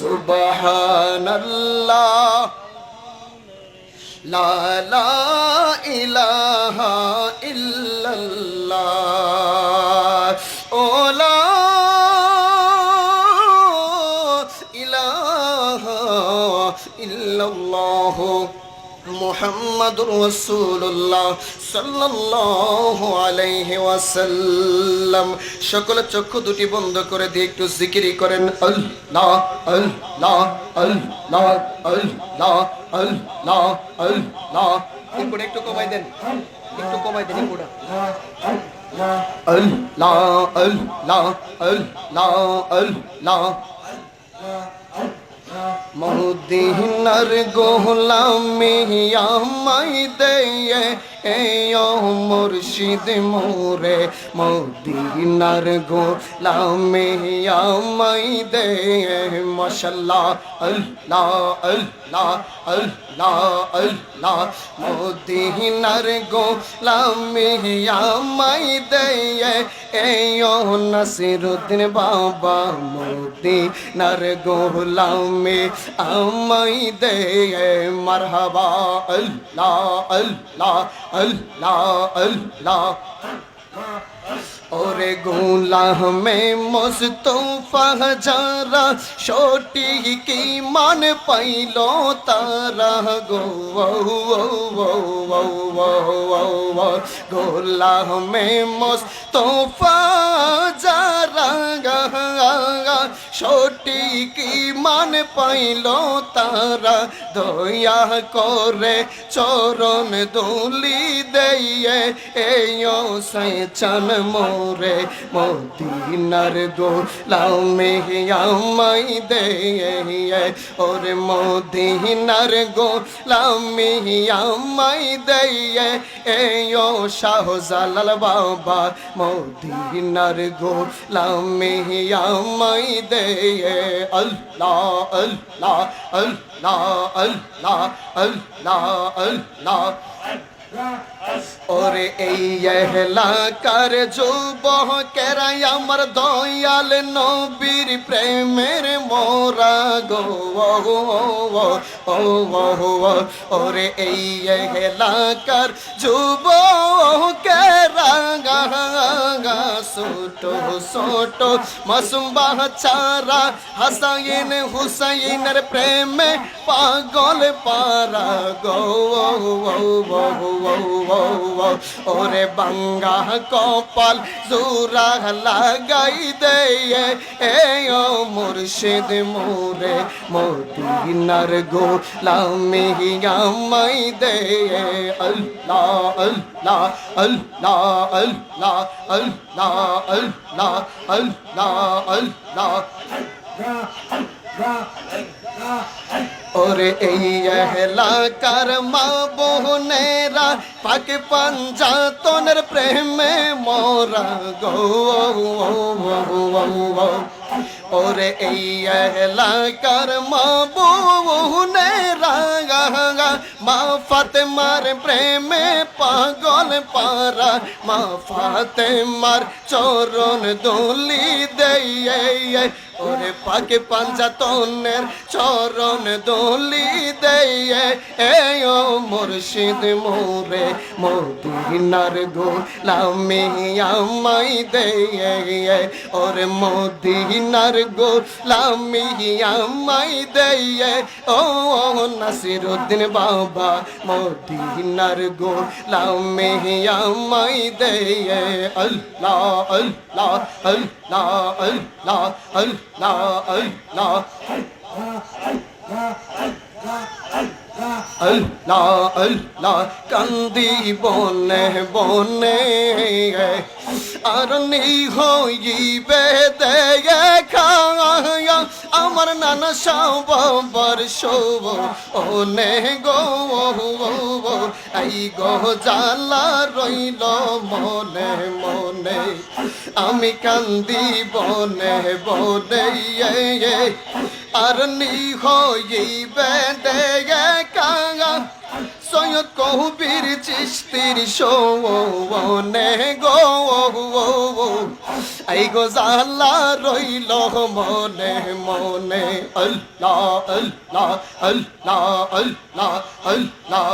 সুবহানাল্লাহ। লা লা ইলাহা ইল্লাল্লাহ। ও লা ইলাহা ইল্লাল্লাহ। মুহাম্মাদুর রাসূলুল্লাহ সাল্লাল্লাহু আলাইহি ওয়াসাল্লাম। সকল চক্ষু দুটি বন্ধ করে দিয়ে একটু জিকিরি করেন, আল্লাহ আল্লাহ আল্লাহ আল্লাহ আল্লাহ আল্লাহ। এরপরে একটু কমাই দেন, একটু কমাই দেন এরপরে আল্লাহ আল্লাহ আল্লাহ আল্লাহ। মদিনার গোলামি আমাই দেয়ে এ মুর্শিদ মোরে মদিনার গোলামি আমাই দেয়ে মশাল্লাহ, আল্লাহ আল্লাহ আল্লাহ আল্লাহ, মদিনার গোলামি আমাই দেয়ে এ নাসিরুদ্দিন বাবা, মদিনার গোলামি আমাই দে, মারহাবা, আল্লাহ আল্লাহ अल्लाह अल्लाह और गोला हमें मुस्तफा जरा छोटी की मान पैलो तारा गो गोला हमें मुस्तफा जरा সঠিক মান পাইল তারা, দয়া করে চরণ দুলি দেয়ে এই সেচন মোরে। মদিনার দোলাও মেহিয়ামাই দেয়ে ওর মদিনার গোলাও মেহিয়ামাই দেয়ে এই শাহ জালাল বাবা, মদিনার গোলাও মেহিয়ামাই দে Allah Allah Allah Allah Allah Allah ওরে এই এলাকার যুবহ কেরাই আমার দয়াল নবীর প্রেমের মোরা গো ওরে এই এলাকার যুব কেরা ছোট ছোট মাসুম বাচ্চারা হাসাইন হুসাইনের প্রেমে পাগল পারা গো ওরে বাঙ্গা কপাল জোরা লাগাই দে এ ও মুর্শিদ মোরে মদিনার গোলামি আমাই দে আল্লাহ আল্লাহ আল্লাহ আল্লাহ আল্লাহ আল্লাহ আল্লাহ আল্লাহ ওরে এই এলাকার মা বোনেরা, পাকে পাঞ্জাতনের প্রেমে মোরা গো। ওরে এই এলাকার মা বোনেরা মা ফাতেমার প্রেমে পাগল পারা মা ফাতেমার চরণ দোলি দেয় ওরে পাকে পাঞ্জাতনের চরণ দোলি দেয় এ ও মুর্শিদ মোরে মদিনার গোলামি আমাই দেয় ওরে মদিনার গোলামি আমাই দেয় ও নাসিরুদ্দিন বাবা মদিনার গোলামি আমাই দেয় আল্লাহ আল্লাহ আল্লাহ আল্লাহ আল্লাহ আল্লাহ আল্লাহ আল্লাহ কান্দি বনে বনে আর নেই হইবে দেখা আমার নানা সবার শোভ ও নে গো এই গো জালা রইল মনে মনে। আমি কান্দি বনে বনে আর নি হইবে দেখা সৈয়দ কহবীর চিস্তির সৌনে গো এই গো জালা রইল মনে মনে। আল্লাহ আল্লাহ আল্লাহ আল্লাহ আল্লাহ।